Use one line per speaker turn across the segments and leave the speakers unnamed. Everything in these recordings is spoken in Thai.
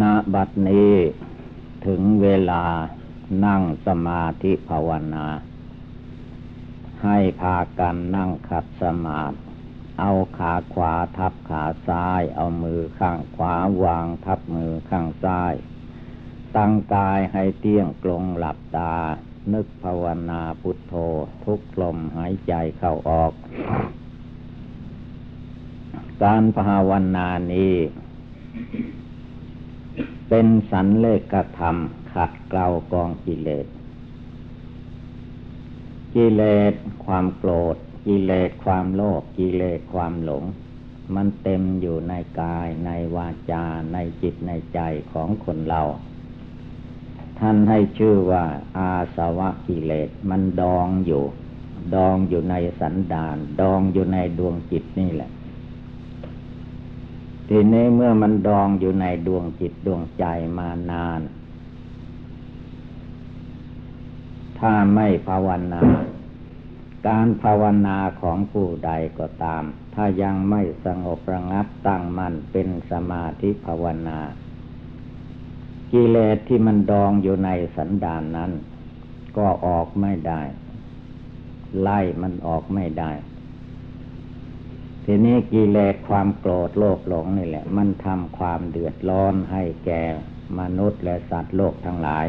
ณบัดนี้ถึงเวลานั่งสมาธิภาวนา ให้พากันนั่งขัดสมาธิเอาขาขวาทับขาซ้าย เอามือข้างขวาวางทับมือข้างซ้าย ตั้งกายให้เตี้ยงกลงหลับตา นึกภาวนาพุทโธทุกลมหายใจเข้าออก การภาวนานี้ เป็นสันเลกธรรม ขัดเกลากองกิเลส กิเลสความโกรธ กิเลสความโลภกิเลสความหลง มันเต็มอยู่ในกายในวาจาในจิตในใจของคนเรา ท่านให้ชื่อว่าอาสวะกิเลสมันดองอยู่ ดองอยู่ในสันดาน ดองอยู่ในดวงจิตนี่แหละ ทีนี้เมื่อมันดองอยู่ในดวงจิตดวงใจมานาน ถ้าไม่ภาวนา การภาวนาของผู้ใดก็ตาม ถ้ายังไม่สงบระงับตั้งมั่นเป็นสมาธิภาวนา กิเลสที่มันดองอยู่ในสันดานนั้น ก็ออกไม่ได้ ไล่มันออกไม่ได้ ทีนี้กิเลสความโกรธโลภหลงนี่แหละ มันทำความเดือดร้อนให้แก่มนุษย์และสัตว์โลกทั้งหลาย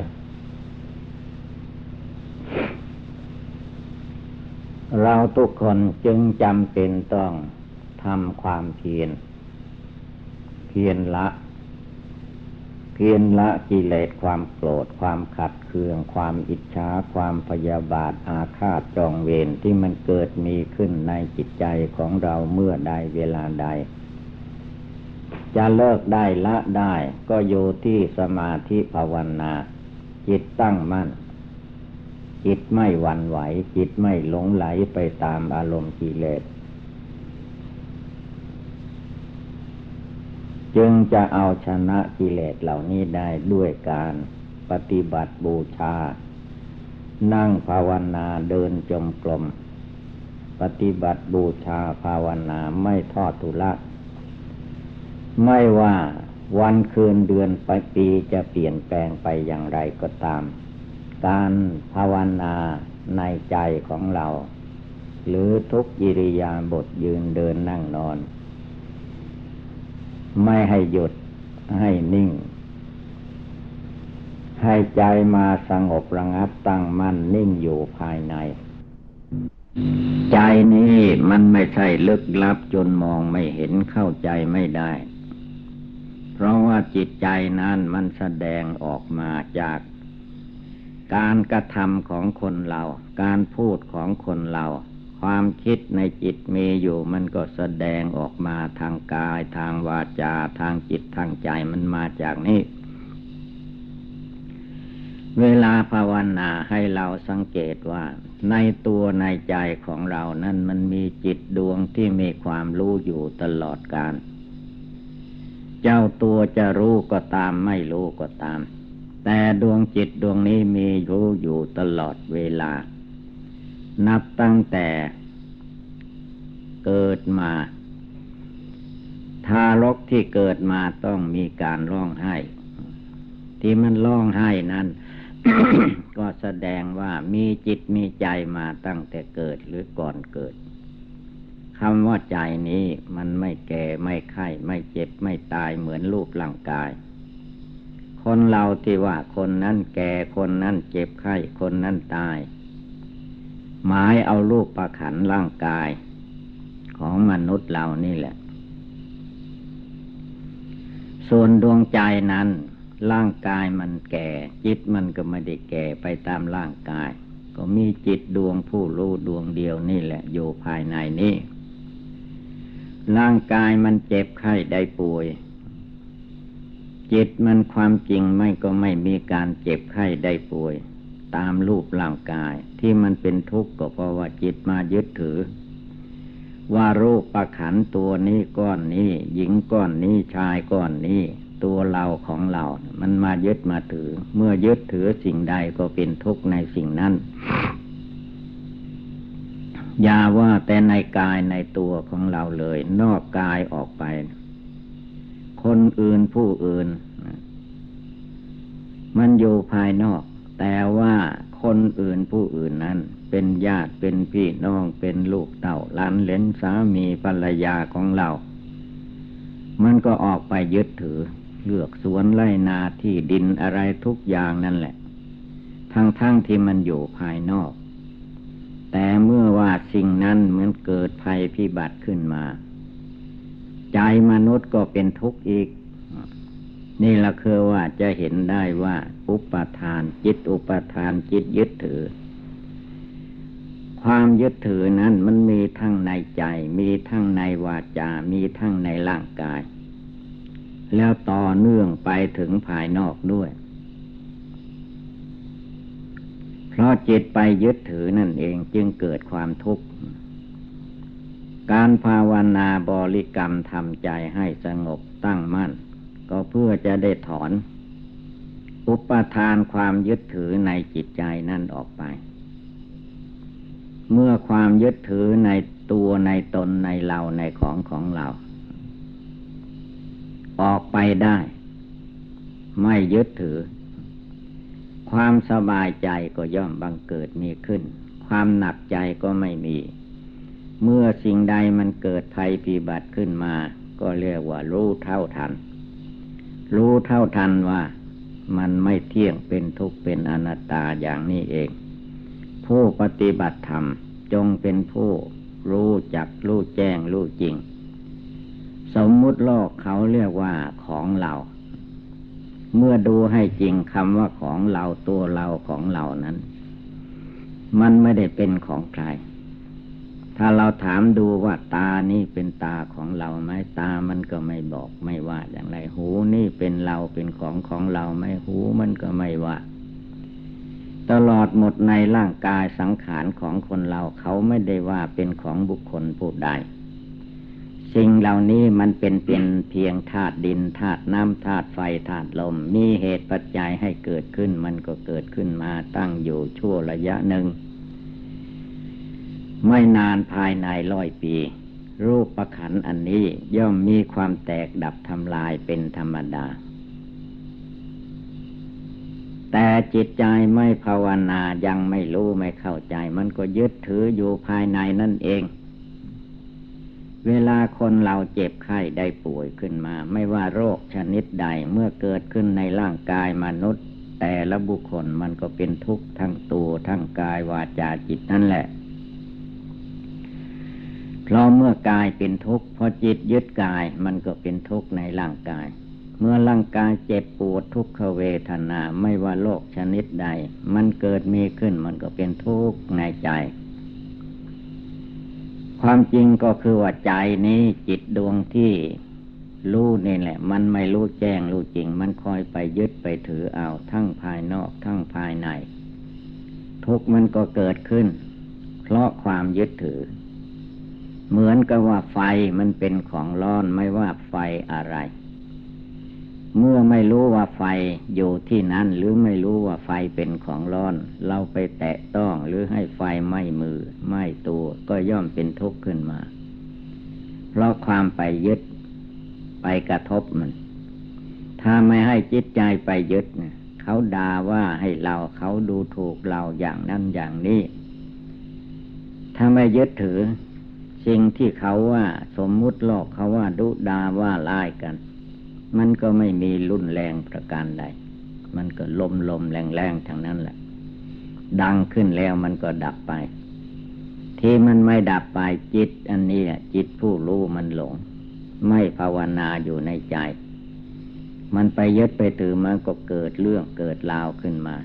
เราทุกคนจึงจำเป็นต้องทำความเพียรเพียรละ เพียรละกิเลสความโกรธความขัดเคือง ความอิจฉาความพยาบาทอาฆาตจองเวรที่มันเกิดมีขึ้นในจิตใจของเราเมื่อใดเวลาใด จะเลิกได้ละได้ก็อยู่ที่สมาธิภาวนา จิตตั้งมั่น จิตไม่หวั่นไหว จิตไม่หลงไหลไปตามอารมณ์กิเลส จึงจะเอาชนะกิเลสเหล่านี้ได้ด้วยการปฏิบัติบูชา นั่งภาวนาเดินจมกลมปฏิบัติบูชาภาวนาไม่ทอดทุละ ไม่ว่าวันคืนเดือนปปีจะเปลี่ยนแปลงไปอย่างไรก็ตาม การภาวนาในใจของเรา หรือทุกอิริยาบถยืนเดินนั่งนอน ไม่ให้หยุดให้นิ่ง ให้ใจมาสงบระงับตั้งมั่นนิ่งอยู่ภายใน ใจนี้มันไม่ใช่ลึกลับจนมองไม่เห็นเข้าใจไม่ได้ เพราะว่าจิตใจนั้นมันแสดงออกมาจาก การกระทำของคนเรา การพูดของคนเรา ความคิดในจิตมีอยู่มันก็แสดงออกมาทางกายทางวาจาทางจิตทางใจมันมาจากนี้ เวลาภาวนาให้เราสังเกตว่า ในตัวในใจของเรานั้นมันมีจิตดวงที่มีความรู้อยู่ตลอดการ เจ้าตัวจะรู้ก็ตามไม่รู้ก็ตาม แต่ดวงจิตดวงนี้มีรู้อยู่ตลอดเวลา นับตั้งแต่เกิดมา ทารกที่เกิดมาต้องมีการร้องไห้ ที่มันร้องไห้นั้น ก็แสดงว่ามีจิตมีใจมาตั้งแต่เกิดหรือก่อนเกิดคำว่าใจนี้มันไม่แก่ไม่ไข้ไม่เจ็บไม่ตายเหมือนรูปร่างกาย คนเราที่ว่าคนนั้นแก่คนนั้นเจ็บไข้คนนั้นตาย หมายเอารูปประขันร่างกายของมนุษย์เรานี่แหละ ส่วนดวงใจนั้น ร่างกายมันแก่ จิตมันก็ไม่ได้แก่ไปตามร่างกาย ก็มีจิตดวงผู้รู้ดวงเดียวนี่แหละ อยู่ภายในนี้ร่างกายมันเจ็บไข้ได้ป่วย จิตมันความจริงไม่ก็ไม่มีการเจ็บไข้ได้ป่วย ตามรูปร่างกายที่มันเป็นทุกข์ก็เพราะว่าจิตมายึดถือ ว่ารูปประขันตัวนี้ก้อนนี้ หญิงก้อนนี้ชายก้อนนี้ ตัวเราของเรา มันมายึดมาถือ เมื่อยึดถือสิ่งใดก็เป็นทุกข์ในสิ่งนั้นอย่าว่าแต่ในกายในตัวของเราเลย นอกกายออกไป คนอื่นผู้อื่น มันอยู่ภายนอก แต่ว่าคนอื่นผู้อื่นนั้น เป็นญาติเป็นพี่น้องเป็นลูกเต่าล้านเลนสามีภรรยาของเรา มันก็ออกไปยึดถือ เลือกสวนไร่นาที่ดินอะไรทุกอย่างนั่นแหละ ทั้งๆทที่มันอยู่ภายนอก แต่เมื่อว่าสิ่งนั้นเหมือนเกิดภัยพิบัติขึ้นมา ใจมนุษย์ก็เป็นทุกข์อีก นี่ละคือว่าจะเห็นได้ว่า อุปทาน จิตอุปทานจิตยึดถือ ความยึดถือนั้นมันมีทั้งในใจ มีทั้งในวาจา มีทั้งในร่างกาย แล้วต่อเนื่องไปถึงภายนอกด้วย เพราะจิตไปยึดถือนั่นเองจึงเกิดความทุกข์การภาวนาบริกรรมทำใจให้สงบตั้งมั่น ก็เพื่อจะได้ถอน อุปทานความยึดถือในจิตใจนั่นออกไป เมื่อความยึดถือในตัวในตนในเราในของของเรา ออกไปได้ ไม่ยึดถือ ความสบายใจก็ย่อมบังเกิดมีขึ้น ความหนักใจก็ไม่มี เมื่อสิ่งใดมันเกิดภัยพิบัติขึ้นมา ก็เรียกว่ารู้เท่าทัน รู้เท่าทันว่ามันไม่เที่ยงเป็นทุกข์เป็นอนัตตาอย่างนี้เอง ผู้ปฏิบัติธรรมจงเป็นผู้รู้จักรู้แจ้งรู้จริง สมมุติโลกเขาเรียกว่าของเรา เมื่อดูให้จริงคำว่าของเราตัวเราของเรานั้น มันไม่ได้เป็นของใคร ถ้าเราถามดูว่าตานี่เป็นตาของเราไหมตามันก็ไม่บอกไม่ว่าอย่างไร หูนี่เป็นเราเป็นของของเราไหมหูมันก็ไม่ว่า ตลอดหมดในร่างกายสังขารของคนเราเขาไม่ได้ว่าเป็นของบุคคลผู้ใดสิ่งเหล่านี้มันเป็นเป็นเพียงธาตุดินธาตุน้ำธาตุไฟธาตุลม มีเหตุปัจจัยให้เกิดขึ้น มันก็เกิดขึ้นมาตั้งอยู่ชั่วระยะหนึ่ง ไม่นานภายในร้อยปี รูปประขันอันนี้ย่อมมีความแตกดับทำลายเป็นธรรมดา แต่จิตใจไม่ภาวนายังไม่รู้ไม่เข้าใจ มันก็ยึดถืออยู่ภายในนั่นเอง เวลาคนเราเจ็บไข้ได้ป่วยขึ้นมา ไม่ว่าโรคชนิดใดเมื่อเกิดขึ้นในร่างกายมนุษย์ แต่ละบุคคลมันก็เป็นทุกข์ทั้งตัวทั้งกายวาจาจิตนั่นแหละ เพราะเมื่อกายเป็นทุกข์พอจิตยึดกายมันก็เป็นทุกข์ในร่างกาย เมื่อร่างกายเจ็บปวดทุกขเวทนาไม่ว่าโรคชนิดใด มันเกิดมีขึ้นมันก็เป็นทุกข์ในใจ ความจริงก็คือว่าใจนี้จิตดวงที่รู้นี่แหละ มันไม่รู้แจ้งรู้จริง มันคอยไปยึดไปถือเอาทั้งภายนอกทั้งภายใน ทุกมันก็เกิดขึ้น เพราะความยึดถือ เหมือนกับว่าไฟมันเป็นของร้อนไม่ว่าไฟอะไร เมื่อไม่รู้ว่าไฟอยู่ที่นั้นหรือไม่รู้ว่าไฟเป็นของร้อน เราไปแตะต้องหรือให้ไฟไหม้มือไหม้ตัวก็ย่อมเป็นทุกข์ขึ้นมา เพราะความไปยึดไปกระทบมัน ถ้าไม่ให้จิตใจไปยึดเนี่ยเขาด่าว่าให้เราเขาดูถูกเราอย่างนั้นอย่างนี้ ถ้าไม่ยึดถือ สิ่งที่เขาว่าสมมุติโลกเขาว่าดุดาว่าลายกัน มันก็ไม่มีรุนแรงประการใด มันก็ลมลมแรงแรงทางนั้นแหละ ดังขึ้นแล้วมันก็ดับไป ที่มันไม่ดับไปจิต อันนี้จิตผู้รู้มันหลง ไม่ภาวนาอยู่ในใจ มันไปยึดไปถือมันก็เกิดเรื่องเกิดราวขึ้นมา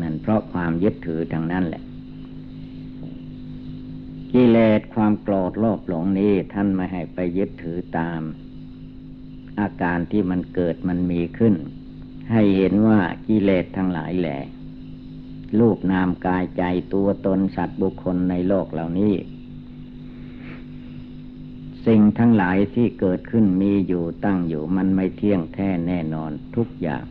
นั่นเพราะความยึดถือทางนั้นแหละ กิเลสความโกรธโลภหลงนี้ท่านไม่ให้ไปยึดถือตาม อาการที่มันเกิดมันมีขึ้น ให้เห็นว่ากิเลสทั้งหลายแหละรูปนามกายใจตัวตนสัตว์บุคคลในโลกเหล่านี้ สิ่งทั้งหลายที่เกิดขึ้นมีอยู่ตั้งอยู่มันไม่เที่ยงแท้แน่นอนทุกอย่าง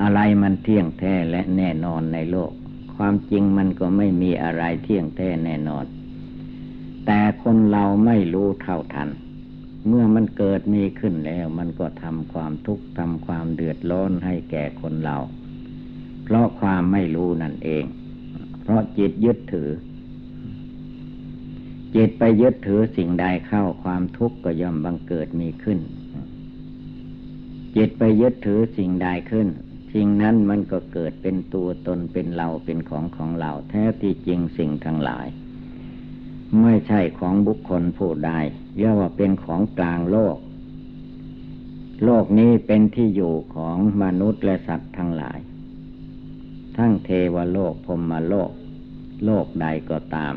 อะไรมันเที่ยงแท้และแน่นอนในโลก ความจริงมันก็ไม่มีอะไรเที่ยงแท้แน่นอน แต่คนเราไม่รู้เท่าทัน เมื่อมันเกิดมีขึ้นแล้ว มันก็ทำความทุกข์ทำความเดือดร้อนให้แก่คนเรา เพราะความไม่รู้นั่นเอง เพราะจิตยึดถือ จิตไปยึดถือสิ่งใดเข้าความทุกข์ก็ย่อมบังเกิดมีขึ้นจิตไปยึดถือสิ่งใดขึ้น สิ่งนั้นมันก็เกิดเป็นตัวตนเป็นเราเป็นของของเรา แท้ที่จริงสิ่งทั้งหลาย ไม่ใช่ของบุคคลผู้ใดเรียกว่าเป็นของกลางโลก โลกนี้เป็นที่อยู่ของมนุษย์และสัตว์ทั้งหลาย ทั้งเทวโลกพรมโลก โลกใดก็ตาม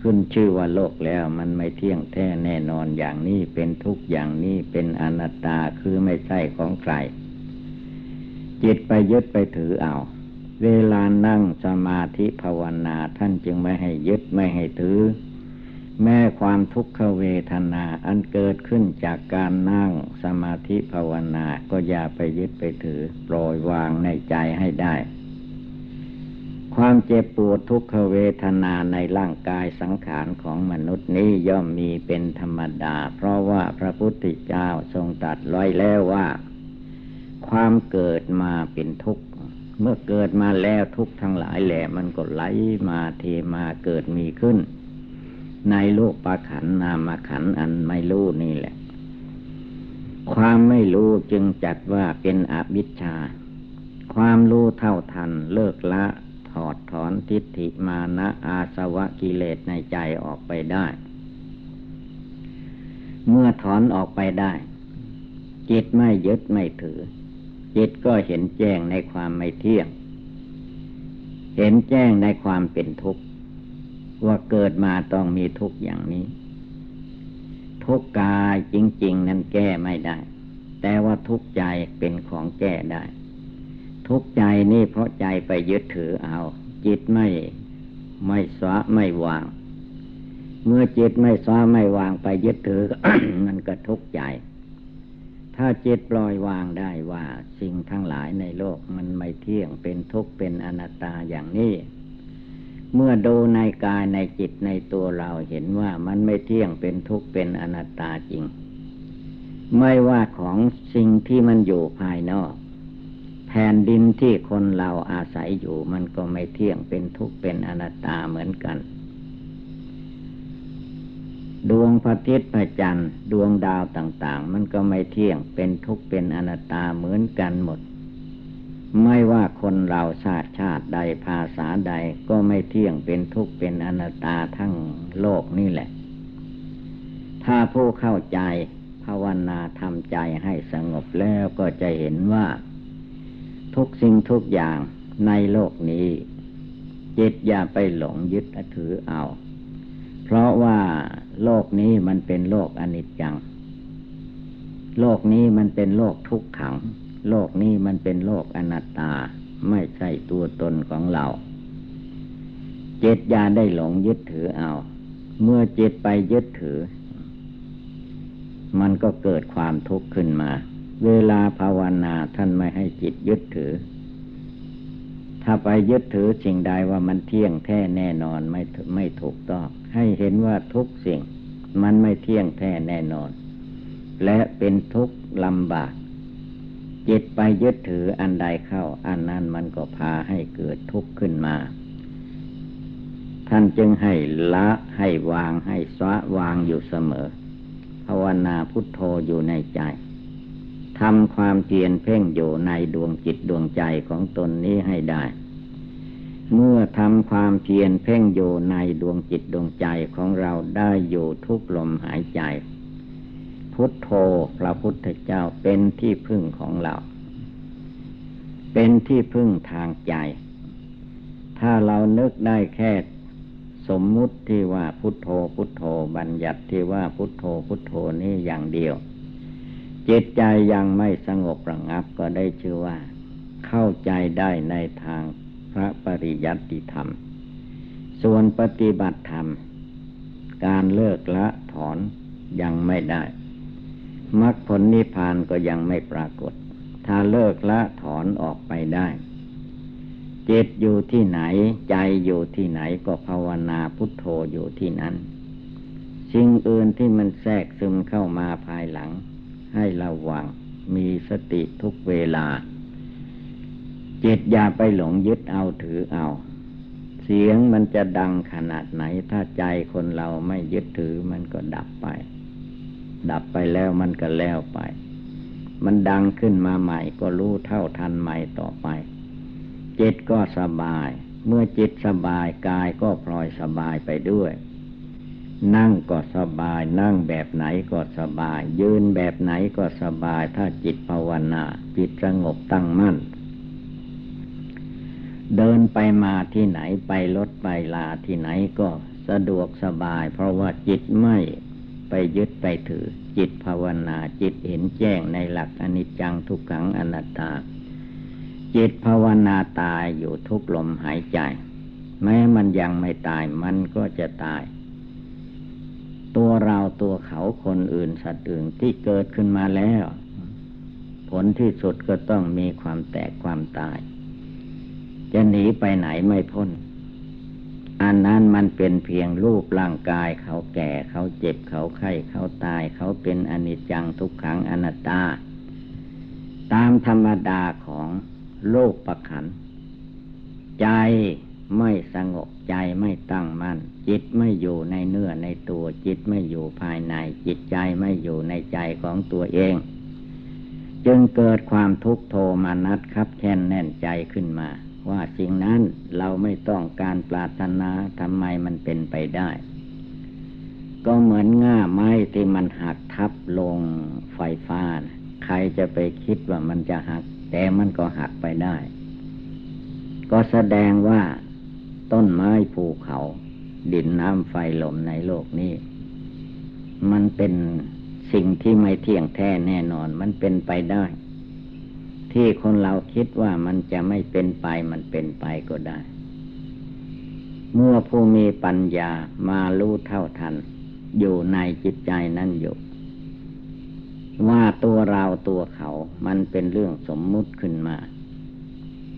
ขึ้นชื่อว่าโลกแล้วมันไม่เที่ยงแท้แน่นอนอย่างนี้เป็นทุกอย่างนี้เป็นอนัตตาคือไม่ใช่ของใคร จิตไปยึดไปถือเอา เวลานั่งสมาธิภาวนาท่านจึงไม่ให้ยึดไม่ให้ถือ แม้ความทุกขเวทนาอันเกิดขึ้นจากการนั่งสมาธิภาวนาก็อย่าไปยึดไปถือ ปล่อยวางในใจให้ได้ ความเจ็บปวดทุกขเวทนาในร่างกายสังขารของมนุษย์นี้ย่อมมีเป็นธรรมดา เพราะว่าพระพุทธเจ้าทรงตรัสไว้แล้วว่า ความเกิดมาเป็นทุกข์ เมื่อเกิดมาแล้วทุกข์ทั้งหลายแหละมันก็ไหลมาเทมาเกิดมีขึ้น ในโลกปาขันนามขันอันไม่รู้นี่แหละ ความไม่รู้จึงจัดว่าเป็นอวิชชา ความรู้เท่าทันเลิกละถอดถอนทิฏฐิมานะอาสวะกิเลสในใจออกไปได้ เมื่อถอนออกไปได้ จิตไม่ยึดไม่ถือ จิตก็เห็นแจ้งในความไม่เที่ยง เห็นแจ้งในความเป็นทุกข์ ว่าเกิดมาต้องมีทุกข์อย่างนี้ ทุกกายจริง ๆ นั้นแก้ไม่ได้ แต่ว่าทุกใจเป็นของแก้ได้ ทุกใจนี่เพราะใจไปยึดถือเอา จิตไม่ไม่สวะไม่วาง เมื่อจิตไม่สวะไม่วางไปยึดถือมันก็ทุกข์ใจ ถ้าจิตปล่อยวางได้ว่าสิ่งทั้งหลายในโลกมันไม่เที่ยงเป็นทุกข์เป็นอนัตตาอย่างนี้ เมื่อดูในกายในจิตในตัวเราเห็นว่ามันไม่เที่ยงเป็นทุกข์เป็นอนัตตาจริง ไม่ว่าของสิ่งที่มันอยู่ภายนอก แผ่นดินที่คนเราอาศัยอยู่มันก็ไม่เที่ยงเป็นทุกข์เป็นอนัตตาเหมือนกัน ดวงพระอาทิตย์พระจันทร์ดวงดาวต่าง ๆ มันก็ไม่เที่ยงเป็นทุกข์เป็นอนัตตาเหมือนกันหมด ไม่ว่าคนเราชาติชาติใดภาษาใดก็ไม่เที่ยงเป็นทุกข์เป็นอนัตตาทั้งโลกนี่แหละ ถ้าผู้เข้าใจภาวนาทำใจให้สงบแล้วก็จะเห็นว่า ทุกสิ่งทุกอย่างในโลกนี้จิตอย่าไปหลงยึดถือเอา เพราะว่าโลกนี้มันเป็นโลกอนิจจัง โลกนี้มันเป็นโลกทุกขัง โลกนี้มันเป็นโลกอนัตตา ไม่ใช่ตัวตนของเรา เจตยาได้หลงยึดถือเอา เมื่อเจตไปยึดถือ มันก็เกิดความทุกข์ขึ้นมา เวลาภาวนาท่านไม่ให้จิตยึดถือ ถ้าไปยึดถือสิ่งใดว่ามันเที่ยงแท้แน่นอนไม่ไม่ถูกต้อง ให้เห็นว่าทุกสิ่ง มันไม่เที่ยงแท้แน่นอน และเป็นทุกข์ลำบากจิตไปยึดถืออันใดเข้า อันนั้นมันก็พาให้เกิดทุกข์ขึ้นมา ท่านจึงให้ละให้วางให้สวะวางอยู่เสมอ ภาวนาพุทโธอยู่ในใจทำความเพียรเพ่งอยู่ในดวงจิตดวงใจของตนนี้ให้ได้ เมื่อทำความเพียรเพ่งอยู่ในดวงจิตดวงใจของเราได้อยู่ทุกลมหายใจ พุทโธพระพุทธเจ้าเป็นที่พึ่งของเรา เป็นที่พึ่งทางใจ ถ้าเรานึกได้แค่สมมุติที่ว่าพุทโธพุทโธบัญญัติที่ว่าพุทโธพุทโธนี่อย่างเดียว จิตใจยังไม่สงบระงับก็ได้ชื่อว่า เข้าใจได้ในทาง ระปริยัติธรรม ส่วนปฏิบัติธรรม การเลิกละถอนยังไม่ได้มรรคผลนิพพานก็ยังไม่ปรากฏ ถ้าเลิกละถอนออกไปได้จิตอยู่ที่ไหนใจอยู่ที่ไหนก็ภาวนาพุทโธอยู่ที่นั้นสสิ่งอื่นที่มันแทรกซึมเข้ามาภายหลัง ให้ระวังมีสติทุกเวลา จิตอย่าไปหลงยึดเอาถือเอา เสียงมันจะดังขนาดไหน ถ้าใจคนเราไม่ยึดถือมันก็ดับไป ดับไปแล้วมันก็แล้วไป มันดังขึ้นมาใหม่ก็รู้เท่าทันใหม่ต่อไป จิตก็สบาย เมื่อจิตสบายกายก็พลอยสบายไปด้วย นั่งก็สบาย นั่งแบบไหนก็สบาย ยืนแบบไหนก็สบาย ถ้าจิตภาวนา จิตสงบตั้งมั่น เดินไปมาที่ไหนไปรถไปลาที่ไหนก็สะดวกสบาย เพราะว่าจิตไม่ไปยึดไปถือ จิตภาวนาจิตเห็นแจ้งในหลักอนิจจังทุกขังอนัตตา จิตภาวนาตายอยู่ทุกลมหายใจ แม้มันยังไม่ตายมันก็จะตาย ตัวเราตัวเขาคนอื่นสัตว์อื่นที่เกิดขึ้นมาแล้ว ผลที่สุดก็ต้องมีความแตกความตาย จะหนีไปไหนไม่พ้น อันนั้นมันเป็นเพียงรูปร่างกายเขาแก่เขาเจ็บเขาไข้เขาตาย เขาเป็นอนิจจังทุกขังอนัตตา ตามธรรมดาของโลกประขัน ใจไม่สงบใจไม่ตั้งมัน่นจิตไม่อยู่ในเนื้อในตัวจิตไม่อยู่ภายใน จิตใจไม่อยู่ในใจของตัวเอง จึงเกิดความทุกโทมานัดครับแค้นแน่นใจขึ้นมา ว่าสิ่งนั้นเราไม่ต้องการปรารถนาทำไมมันเป็นไปได้ ก็เหมือนง่าไม้ที่มันหักทับลงไฟฟ้านะใครจะไปคิดว่ามันจะหัก แต่มันก็หักไปได้ ก็แสดงว่าต้นไม้ภูเขา ดินน้ำไฟลมในโลกนี้ มันเป็นสิ่งที่ไม่เที่ยงแท้แน่นอนมันเป็นไปได้ ที่คนเราคิดว่ามันจะไม่เป็นไปมันเป็นไปก็ได้ เมื่อผู้มีปัญญามารู้เท่าทัน อยู่ในจิตใจนั้นอยู่ ว่าตัวเราตัวเขามันเป็นเรื่องสมมุติขึ้นมา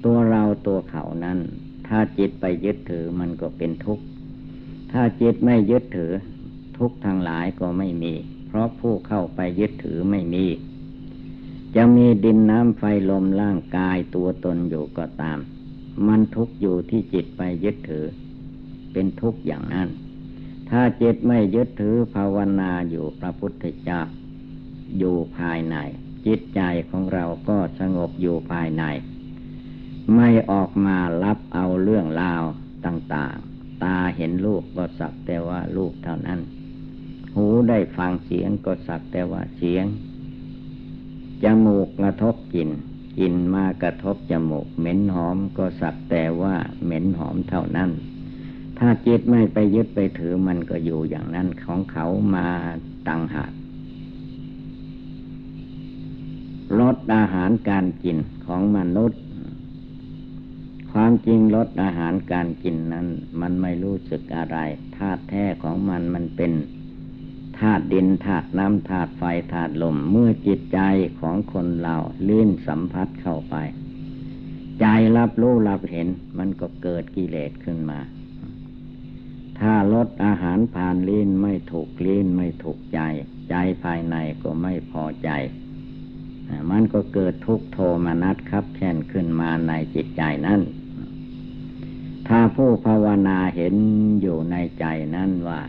ตัวเราตัวเขานั้น ถ้าจิตไปยึดถือมันก็เป็นทุกข์ ถ้าจิตไม่ยึดถือ ทุกข์ทางหลายก็ไม่มี เพราะผู้เข้าไปยึดถือไม่มี จะมีดินน้ำไฟลมร่างกายตัวตนอยู่ก็ตาม มันทุกอยู่ที่จิตไปยึดถือ เป็นทุกอย่างนั้น ถ้าจิตไม่ยึดถือภาวนาอยู่พระพุทธเจ้าอยู่ภายใน จิตใจของเราก็สงบอยู่ภายใน ไม่ออกมารับเอาเรื่องราวต่างๆ ตาเห็นรูปก็สักแต่ว่ารูปเท่านั้น หูได้ฟังเสียงก็สักแต่ว่าเสียง จมูกกระทบกลิ่นกลิ่นมากระทบจมูก เหม็นหอมก็สักแต่ว่าเหม็นหอมเท่านั้น ถ้าจิตไม่ไปยึดไปถือมันก็อยู่อย่างนั้นของเขามาตังหากลดอาหารการกินของมนุษย์ ความจริงลดอาหารการกินนั้น มันไม่รู้สึกอะไรธาตุแท้ของมันมันเป็น ธาตุดินธาตุน้ำธาตุไฟธาตุลม เมื่อจิตใจของคนเราลื่นสัมผัสเข้าไป ใจรับรู้รับเห็นมันก็เกิดกิเลสขึ้นมา ถ้าลดอาหารผ่านลิ้นไม่ถูกลิ้นไม่ถูกใจ ใจภายในก็ไม่พอใจ มันก็เกิดทุกโทมนัสครับแค้นขึ้นมาในจิตใจนั้นถ้าผู้ภาวนาเห็นอยู่ในใจนั้นว่า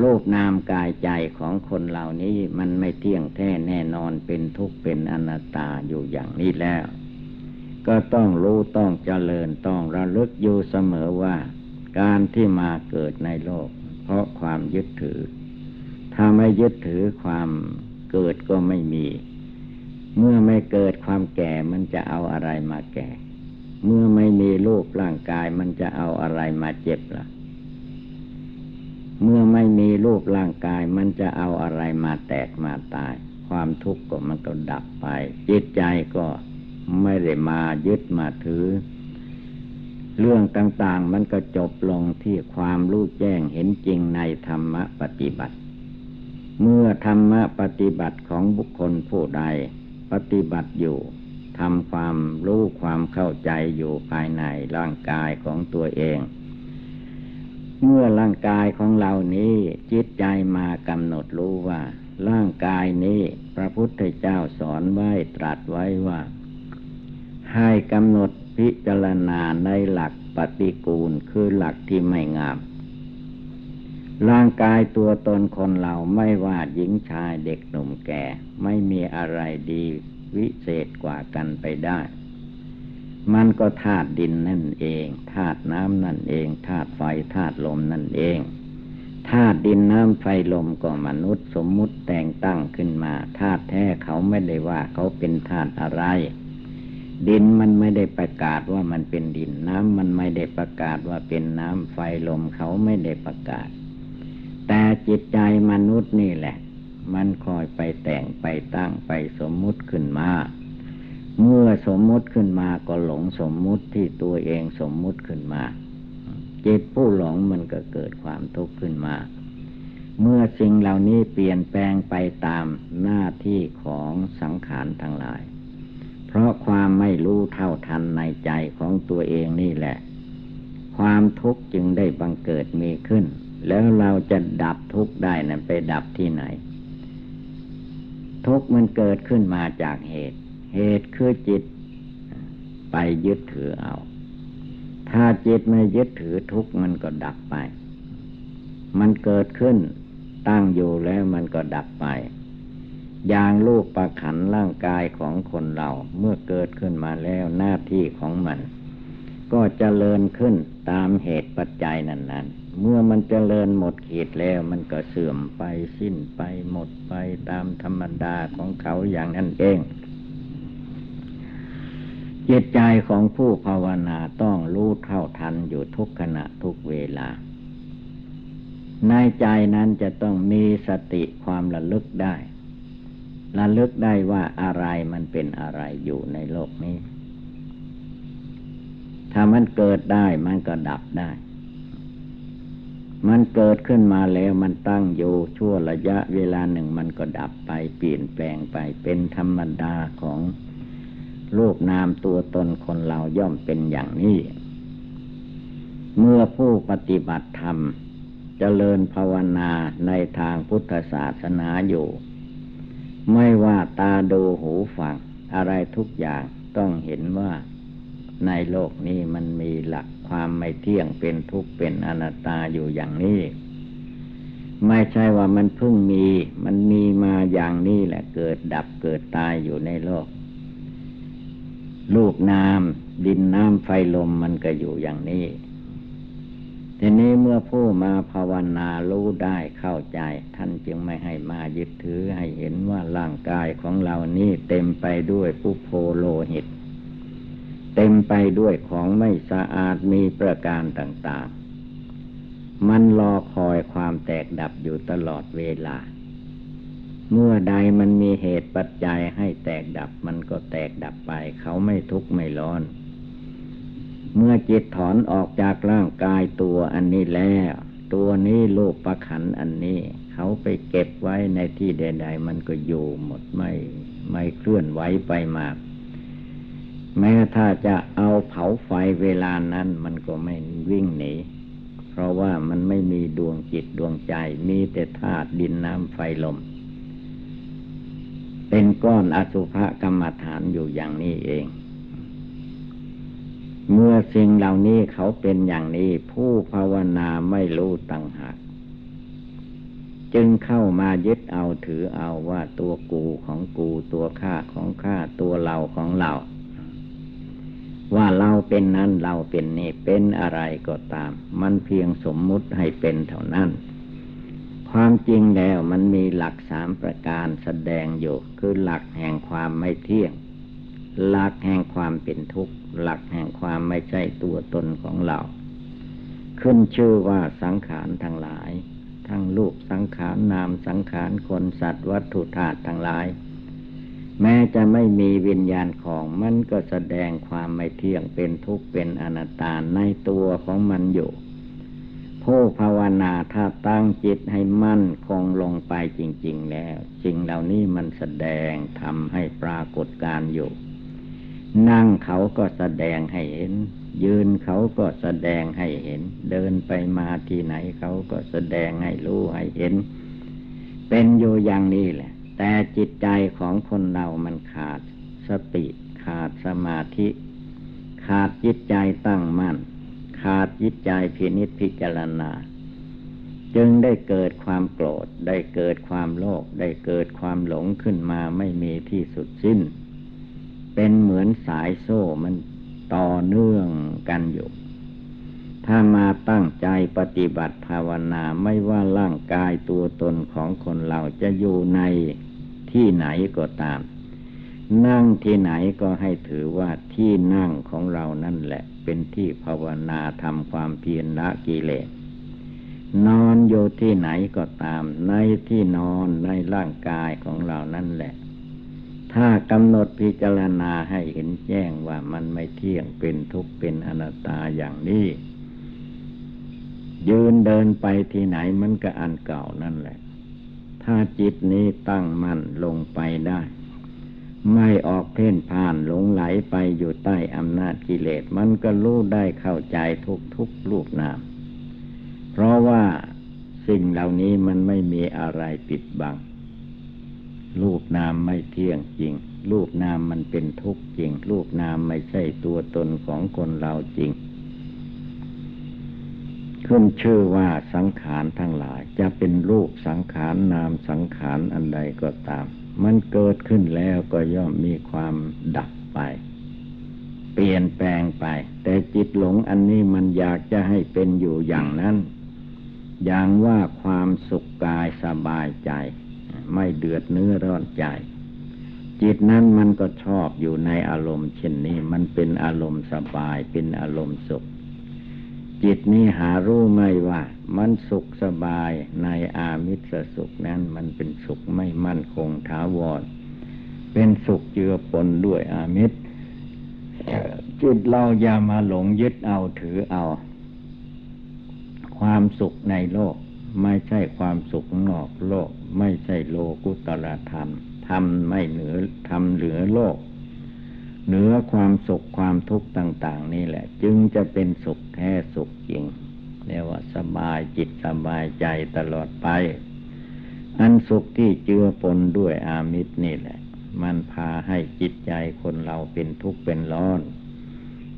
รูปนามกายใจของคนเหล่านี้มันไม่เที่ยงแท้แน่นอนเป็นทุกข์เป็นอนัตตาอยู่อย่างนี้แล้ว ก็ต้องรู้ต้องเจริญต้องระลึกอยู่เสมอว่า การที่มาเกิดในโลก เพราะความยึดถือ ถ้าไม่ยึดถือความเกิดก็ไม่มี เมื่อไม่เกิดความแก่มันจะเอาอะไรมาแก่ เมื่อไม่มีรูปร่างกายมันจะเอาอะไรมาเจ็บละ่ะ เมื่อไม่มีรูปร่างกายมันจะเอาอะไรมาแตกมาตาย ความทุกข์ก็มันก็ดับไป จิตใจก็ไม่ได้มายึดมาถือ เรื่องต่างๆมันก็จบลงที่ความรู้แจ้งเห็นจริงในธรรมปฏิบัติ เมื่อธรรมปฏิบัติของบุคคลผู้ใด ปฏิบัติอยู่ทำความรู้ความเข้าใจอยู่ภายในร่างกายของตัวเอง เมื่อร่างกายของเรานี้จิตใจมากำหนดรู้ว่า ร่างกายนี้พระพุทธเจ้าสอนไว้ตรัสไว้ว่า ให้กำหนดพิจารณาในหลักปฏิกูลคือหลักที่ไม่งาม ร่างกายตัวตนคนเราไม่ว่าหญิงชายเด็กหนุ่มแก่ ไม่มีอะไรดีวิเศษกว่ากันไปได้ มันก็ธาตุดินนั่นเองธาตุน้ำนั่นเองธาตุไฟธาตุลมนั่นเองธาตุดินน้ำไฟลมก็มนุษย์สมมุติแต่งตั้งขึ้นมาธาตุแท้เขาไม่ได้ว่าเขาเป็นธาตุอะไร ดินมันไม่ได้ประกาศว่ามันเป็นดินน้ำมันไม่ได้ประกาศว่าเป็นน้ำไฟลมเขาไม่ได้ประกาศ แต่จิตใจมนุษย์นี่แหละ มันคอยไปแต่งไปตั้งไปสมมุติขึ้นมา เมื่อสมมุติขึ้นมาก็หลงสมมุติที่ตัวเองสมมุติขึ้นมาจิตผู้หลงมันก็เกิดความทุกข์ขึ้นมา เมื่อสิ่งเหล่านี้เปลี่ยนแปลงไปตามหน้าที่ของสังขารทั้งหลาย เพราะความไม่รู้เท่าทันในใจของตัวเองนี่แหละ ความทุกข์จึงได้บังเกิดมีขึ้น แล้วเราจะดับทุกข์ได้นั้นไปดับที่ไหน ทุกข์มันเกิดขึ้นมาจากเหตุ เหตุคือจิต ไปยึดถือเอา ถ้าจิตไม่ยึดถือทุกมันก็ดับไป มันเกิดขึ้นตั้งอยู่แล้วมันก็ดับไป อย่างลูกประขันร่างกายของคนเราเมื่อเกิดขึ้นมาแล้วหน้าที่ของมัน ก็จเจริญขึ้นตามเหตุปัจจัยนั้น ๆเมื่อมันเจริญหมดขีดแล้วมันก็เสื่อมไปสิ้นไปหมดไปตามธรรมดาของเขาอย่างนั้นเอง จิตใจของผู้ภาวนาต้องรู้เท่าทันอยู่ทุกขณะทุกเวลา ในใจนั้นจะต้องมีสติความระลึกได้ ระลึกได้ว่าอะไรมันเป็นอะไรอยู่ในโลกนี้ ถ้ามันเกิดได้มันก็ดับได้ มันเกิดขึ้นมาแล้วมันตั้งอยู่ชั่วระยะเวลาหนึ่งมันก็ดับไปเปลี่ยนแปลงไปเป็นธรรมดาของ รูปนามตัวตนคนเราย่อมเป็นอย่างนี้ เมื่อผู้ปฏิบัติธรรมจเจริญภาวนาในทางพุทธศาสนาอยู่ ไม่ว่าตาดูหูฟังอะไรทุกอย่างต้องเห็นว่าในโลกนี้มันมีหลักความไม่เที่ยงเป็นทุกข์เป็นอนัตตาอยู่อย่างนี้ ไม่ใช่ว่ามันเพิ่งมี มันมีมาอย่างนี้แหละเกิดดับเกิดตายอยู่ในโลก ลูกน้ำดินน้ำไฟลมมันก็อยู่อย่างนี้ ทีนี้เมื่อผู้มาภาวนารู้ได้เข้าใจ ท่านจึงไม่ให้มายึดถือให้เห็นว่าร่างกายของเรานี่เต็มไปด้วยผู้โพโลหิต เต็มไปด้วยของไม่สะอาดมีประการต่าง ๆ มันรอคอยความแตกดับอยู่ตลอดเวลา เมื่อใดมันมีเหตุปัจจัยให้แตกดับมันก็แตกดับไป เขาไม่ทุกข์ไม่ร้อน เมื่อจิตถอนออกจากร่างกายตัวอันนี้แล้ว ตัวนี้โลกประขันอันนี้ เขาไปเก็บไว้ในที่ใด ๆ มันก็อยู่หมดไม่ไม่เคลื่อนไหวไปมาแม้ถ้าจะเอาเผาไฟเวลานั้นมันก็ไม่วิ่งหนีเพราะว่ามันไม่มีดวงจิตดวงใจมีแต่ธาตุดินน้ำไฟลม เป็นก้อนอสุภกรรมฐานอยู่อย่างนี้เอง เมื่อสิ่งเหล่านี้เขาเป็นอย่างนี้ ผู้ภาวนาไม่รู้ต่างหาก จึงเข้ามายึดเอาถือเอาว่าตัวกูของกูตัวข้าของข้าตัวเราของเรา ว่าเราเป็นนั้นเราเป็นนี่เป็นอะไรก็ตาม มันเพียงสมมุติให้เป็นเท่านั้น ความจริงแล้วมันมีหลักสามประการแสดงอยู่ คือหลักแห่งความไม่เที่ยง หลักแห่งความเป็นทุกข์ หลักแห่งความไม่ใช่ตัวตนของเรา ขึ้นชื่อว่าสังขารทั้งหลาย ทั้งรูปสังขารนามสังขารคนสัตว์วัตถุธาตุทั้งหลาย แม้จะไม่มีวิญญาณของมันก็แสดงความไม่เที่ยงเป็นทุกข์เป็นอนัตตาในตัวของมันอยู่ ผู้ภาวนาถ้าตั้งจิตให้มั่นคงลงไปจริง ๆ แล้วสิ่งเหล่านี้มันแสดงทำให้ปรากฏการอยู่ นั่งเขาก็แสดงให้เห็น ยืนเขาก็แสดงให้เห็น เดินไปมาที่ไหนเขาก็แสดงให้รู้ให้เห็น เป็นอยู่อย่างนี้แหละ แต่จิตใจของคนเรามันขาดสติ ขาดสมาธิ ขาดจิตใจตั้งมั่น ขาดจิตใจพินิจพิจารณา จึงได้เกิดความโกรธ ได้เกิดความโลภได้เกิดความหลงขึ้นมาไม่มีที่สุดสิ้น เป็นเหมือนสายโซ่มันต่อเนื่องกันอยู่ ถ้ามาตั้งใจปฏิบัติภาวนาไม่ว่าร่างกายตัวตนของคนเราจะอยู่ในที่ไหนก็ตาม นั่งที่ไหนก็ให้ถือว่าที่นั่งของเรานั่นแหละเป็นที่ภาวนาทำความเพียรละกิเลสนอนอยู่ที่ไหนก็ตาม ในที่นอนในร่างกายของเรานั่นแหละ ถ้ากำหนดพิจารณาให้เห็นแจ้งว่ามันไม่เที่ยงเป็นทุกข์เป็นอนัตตาอย่างนี้ ยืนเดินไปที่ไหนมันก็อันเก่านั่นแหละ ถ้าจิตนี้ตั้งมั่นลงไปได้ ไม่ออกเพ่นพ่านหลงไหลไปอยู่ใต้อำนาจกิเลส มันก็รู้ได้เข้าใจทุกทุกรูปนาม เพราะว่าสิ่งเหล่านี้มันไม่มีอะไรปิดบัง รูปนามไม่เที่ยงจริง รูปนามมันเป็นทุกข์จริง รูปนามไม่ใช่ตัวตนของคนเราจริง ขึ้นชื่อว่าสังขารทั้งหลาย จะเป็นรูปสังขารนามสังขารอันใดก็ตาม มันเกิดขึ้นแล้วก็ย่อมมีความดับไป เปลี่ยนแปลงไป แต่จิตหลงอันนี้มันอยากจะให้เป็นอยู่อย่างนั้น อย่างว่าความสุขกายสบายใจ ไม่เดือดเนื้อร้อนใจ จิตนั้นมันก็ชอบอยู่ในอารมณ์เช่นนี้ มันเป็นอารมณ์สบายเป็นอารมณ์สุข จิตนี้หารู้ไหมว่า มันสุขสบายในอามิสสุขนั้นมันเป็นสุขไม่มั่นคงถาวร เป็นสุขเจือปนด้วยอามิตรจิตเราอย่ามาหลงยึดเอาถือเอา ความสุขในโลก ไม่ใช่ความสุขนอกโลก ไม่ใช่โลกุตรธรรมทำไม่เหนือทำเหนือโลก เหนือความสุขความทุกข์ต่าง ๆ นี่แหละ จึงจะเป็นสุขแท้สุขจริงเรียกว่าสบายจิตสบายใจตลอดไป อันสุขที่เจือปนด้วยอามิตรนี่แหละ มันพาให้จิตใจคนเราเป็นทุกข์เป็นร้อน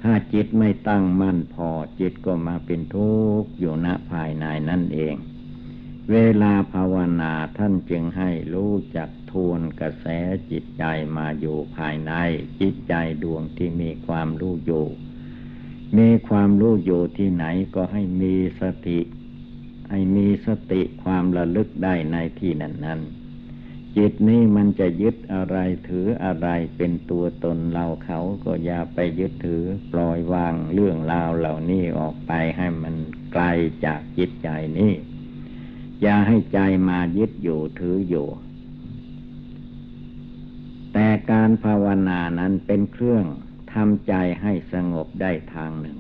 ถ้าจิตไม่ตั้งมั่นพอจิตก็มาเป็นทุกข์อยู่ณภายในนั่นเอง เวลาภาวนาท่านจึงให้รู้จัก ทวนกระแสจิตใจมาอยู่ภายใน จิตใจดวงที่มีความรู้อยู่ มีความรู้อยู่ที่ไหนก็ให้มีสติ ให้มีสติความระลึกได้ในที่นั้นนั้นจิตนี้มันจะยึดอะไรถืออะไรเป็นตัวตนเราเขาก็อย่าไปยึดถือปล่อยวางเรื่องราวเหล่านี้ออกไปให้มันไกลจากจิตใจนี้อย่าให้ใจมายึดอยู่ถืออยู่ แต่การภาวนานั้นเป็นเครื่องทำใจให้สงบได้ทางหนึ่ง